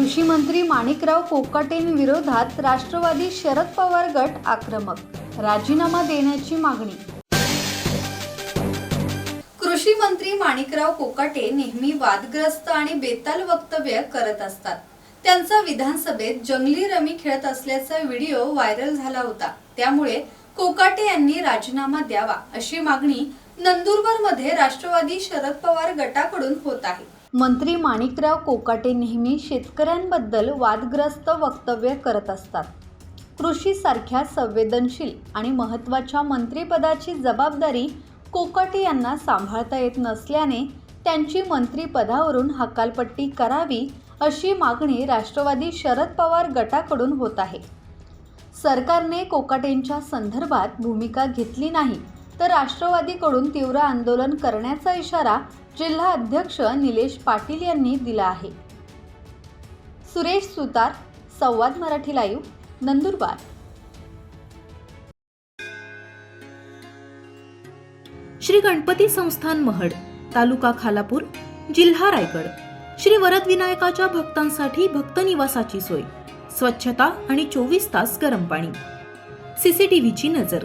कृषी मंत्री माणिकराव कोकाटेंविरोधात राष्ट्रवादी शरद पवार गट आक्रमक. राजीनामा देण्याची मागणी. कृषी मंत्री माणिकराव कोकाटे नेहमी वादग्रस्त आणि बेताल वक्तव्य करत असतात. त्यांचा विधानसभेत जंगली रमी खेळत असल्याचा व्हिडिओ व्हायरल झाला होता. त्यामुळे कोकाटे यांनी राजीनामा द्यावा अशी मागणी नंदुरबारमध्ये राष्ट्रवादी शरद पवार गटाकडून होत आहे. मंत्री माणिकराव कोकाटे नेहमी शेतकऱ्यांबद्दल वादग्रस्त वक्तव्य करत असतात. कृषीसारख्या संवेदनशील आणि महत्त्वाच्या मंत्रिपदाची जबाबदारी कोकाटे यांना सांभाळता येत नसल्याने त्यांची मंत्रिपदावरून हकालपट्टी करावी अशी मागणी राष्ट्रवादी शरद पवार गटाकडून होत आहे. सरकारने कोकाटेंच्या संदर्भात भूमिका घेतली नाही. तर राष्ट्रवादीकडून तीव्र आंदोलन करण्याचा इशारा जिल्हा अध्यक्ष निलेश पाटील यांनी दिला आहे. सुरेश सुतार संवाद मराठी लाईव्ह नंदुरबार. श्री गणपती संस्थान महड तालुका खालापूर जिल्हा रायगड. श्री वरद विनायकाच्या भक्तांसाठी भक्त निवासाची सोय स्वच्छता आणि चोवीस तास गरम पाणी. सीसीटीव्हीची नजर.